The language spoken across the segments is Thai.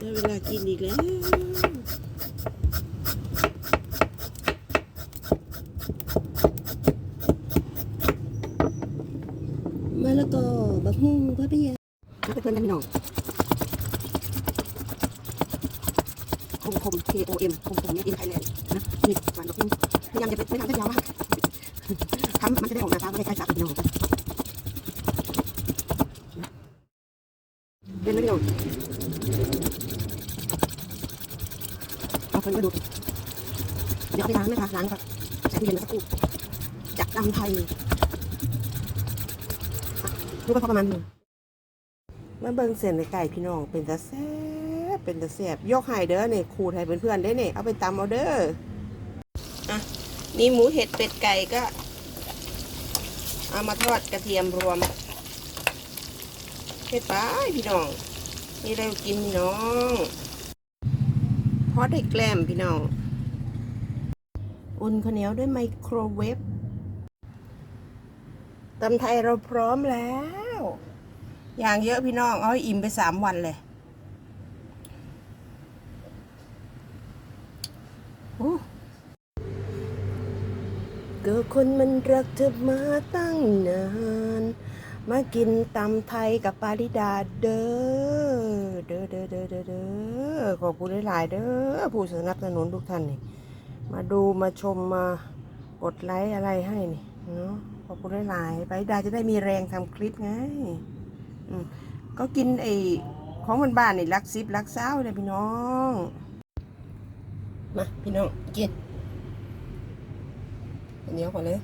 ได้เวลากินอีกแล้วมาแล้วก็บักฮุ่งพ่อพี่ยาไปเพื่อนพี่น้องคมคม K O M คมคมเนี่ยอินไทยแลนด์นะนี่หวานบักฮุ่งพยายามจะเป็นไม่ทำให้ยาวมากทำมันจะได้ออกหน้าตาไม่ได้คล้สายๆกับพี่น้องกันเป็นไหมพี่น้อง เอาคนก็ดูเดี๋ยวเอาไปล้างนะคะล้างครับใส่ตู้เย็นสักครู่จากดำไทยดูก็พอประมาณนึงมาเบิ่งเส้นในไก่พี่น้องเป็นตาแซ่บเป็นตาแซ่บยกให้เด้อเนี่ยครูไทยเพื่อนๆได้เนี่ยเอาไปตำเอาเด้ออะนี่หมูเห็ดเป็ดไก่ก็ เอามาทอดกระเทียมรวมเฮ็ดไปพี่น้องนี่เรากินพี่น้อง อได้แกล้มพี่น้อง อุ่นข้าวเหนียวด้วยไมโครเวฟตำไทยเราพร้อมแล้ว อย่างเยอะพี่น้อง เอาอิ่มไปสามวันเลยก็คนมันรักเธอมาตั้งนาน มากินตำไทยกับปาริดาเด้อ เด้อเด้อเด้อเด้อเด้อขอบคุณหลาย ๆ เด้อผู้สนับสนุนทุกท่านนี่ มาดูมาชมมากดไลค์อะไรให้นี่เนาะขอบคุณหลายๆปาริดาจะได้มีแรงทำคลิปไงก็กินไอ้ของมันบ้านนี่รักซิบรักเศร้าเลยพี่น้อง มาพี่น้องกินอันนี้ก่อนเลย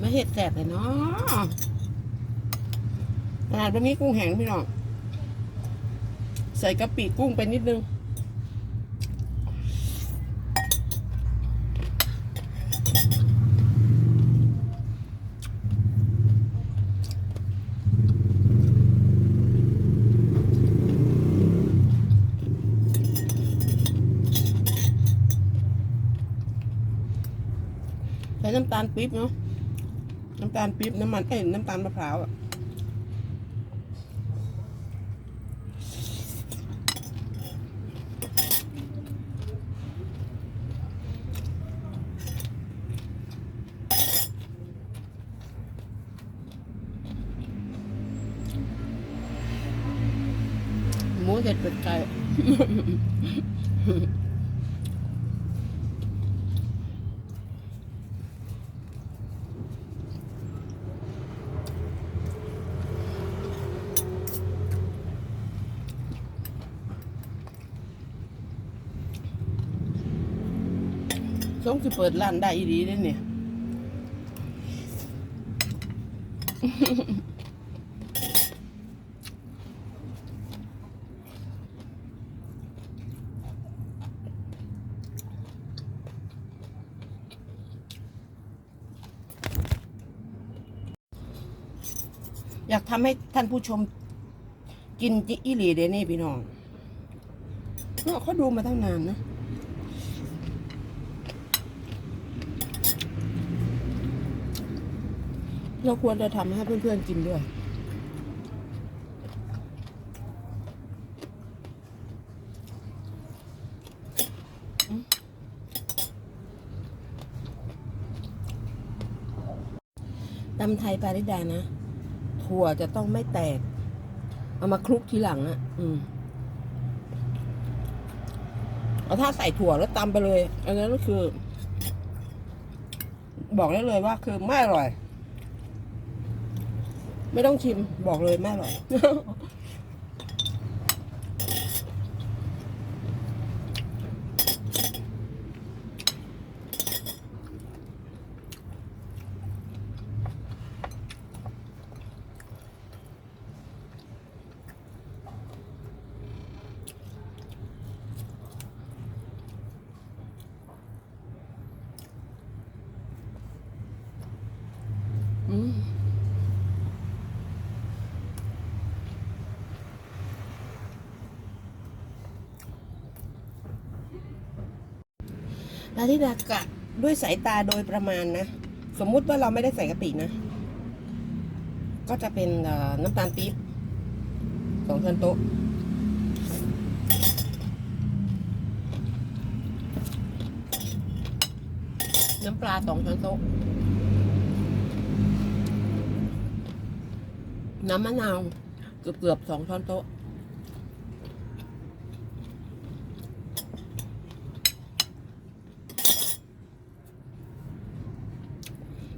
มาเห็ดแสบเลยเนาะขนาดวันนี้กุ้งแห้งพี่น้อง ใส่กะปิกุ้งไปนิดนึงใส่น้ำตาลปี๊บเนาะ น้ำตาลปี๊บน้ำมันเอ้ยน้ำตาลมะพร้าวอะหมูเห็ดเป็ดไก่ งสิเปิดร้านได้อีดีได้เนี่ยอยากทำให้ท่านผู้ชมกินจิอีหลีเดนี่พี่น้องเขาดูมาตั้งนานนะ เราควรจะทำให้เพื่อนๆกินด้วย ตำไทยปาริดานะ ถั่วจะต้องไม่แตก เอามาคลุกทีหลังอะ่ะ อืมเอาถ้าใส่ถั่วแล้วตำไปเลย อันนั้นก็คือ บอกได้เลยว่าคือไม่อร่อย ไม่ต้องชิมบอกเลยไม่อร่อย ลาทิดากะด้วยสายตาโดยประมาณนะ สมมุติว่าเราไม่ได้ใส่กะปินะ ก็จะเป็นน้ำตาลปี๊บสองช้อนโต๊ะน้ำปลาสองช้อนโต๊ะ น้ำมะนาวเกือบเกือบๆสองช้อนโต๊ะ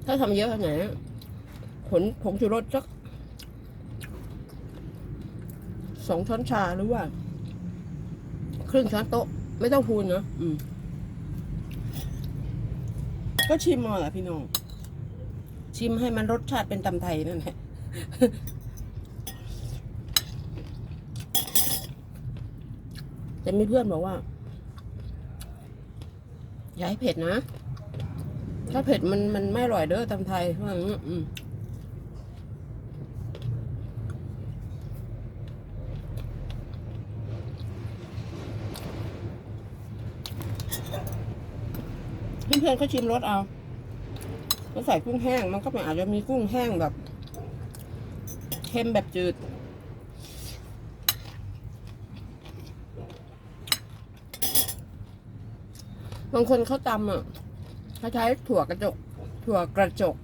ถ้าทำเยอะขนาดไหนผลผงชูรสสักสองช้อนชาหรือว่า ครึ่งช้อนโต๊ะ ไม่ต้องพูนนะอืมก็ชิมมาแหละพี่น้อง ชิมให้มันรสชาติเป็นตำไทยนั่นแหละแต่มีเพื่อนบอกว่า อย่าให้เผ็ดนะ ถ้าเผ็ดมันมันไม่อร่อยเด้อตำไทยว่าอย่างนี้อืมเพื่อนๆก็ชิมรสเอาแล้วใส่กุ้งแห้ง มันก็ไม่อาจจะมีกุ้งแห้งแบบเค็มแบบจืด บางคนเขาตำอะ เขาใช้ถั่วกระจก ถั่วกระจก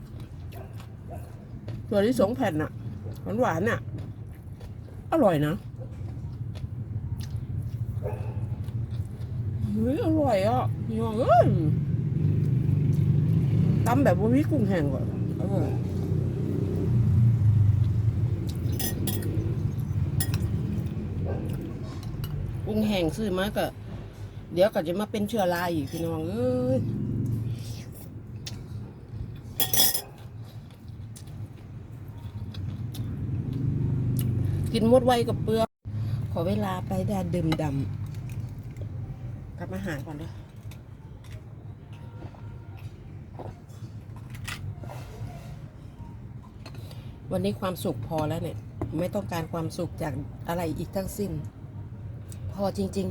ถั่วที่สงแผ่นอะหวานหวานๆอะอร่อยนะเฮ้ยอร่อยอะยองเอ้ยตำแบบว่าวิกุ้งแห้งก่อนอร่อยกุ้งแห้งซื้อมาก็ เดี๋ยวก็จะมาเป็นเชื้อราอีกพี่น้องเอ้ย กินมดไวกับเปลือก ขอเวลาไปแดดดื่มดำกลับมาหารก่อนเด้อวันนี้ความสุขพอแล้วเนี่ย ไม่ต้องการความสุขจากอะไรอีกทั้งสิ้น พอจริง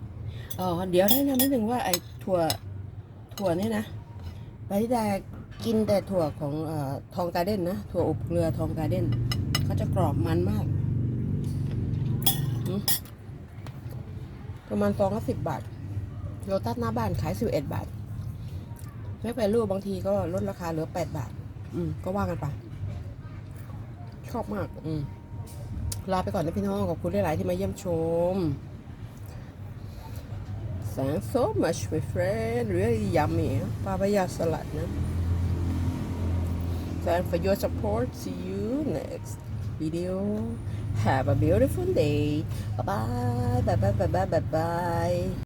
ๆอ๋อเดี๋ยวแนะนำนิดนึงว่าไอ้ถั่วถั่วเนี่ยนะไปแต่กินแต่ถั่วของอทองการ์เด้นนะ ถั่วอบเกลือทองการ์เด้นเขาจะกรอบมันมาก ประมาณฟองละสิบบาท โลตัสหน้าบ้านขายสิบเอ็ดบาทไม่ไปรูปบางทีก็ลดราคาเหลือแปดบาท อืม ก็ว่ากันไป ชอบมาก อืม ลาไปก่อนนะพี่น้อง ขอบคุณหลาย ๆ ที่มาเยี่ยมชม Thanks so much, my friend. Really yummy. Papaya salad. No? Thanks for your support. See you next video. Have a beautiful day. Bye-bye. Bye-bye. Bye-bye. bye.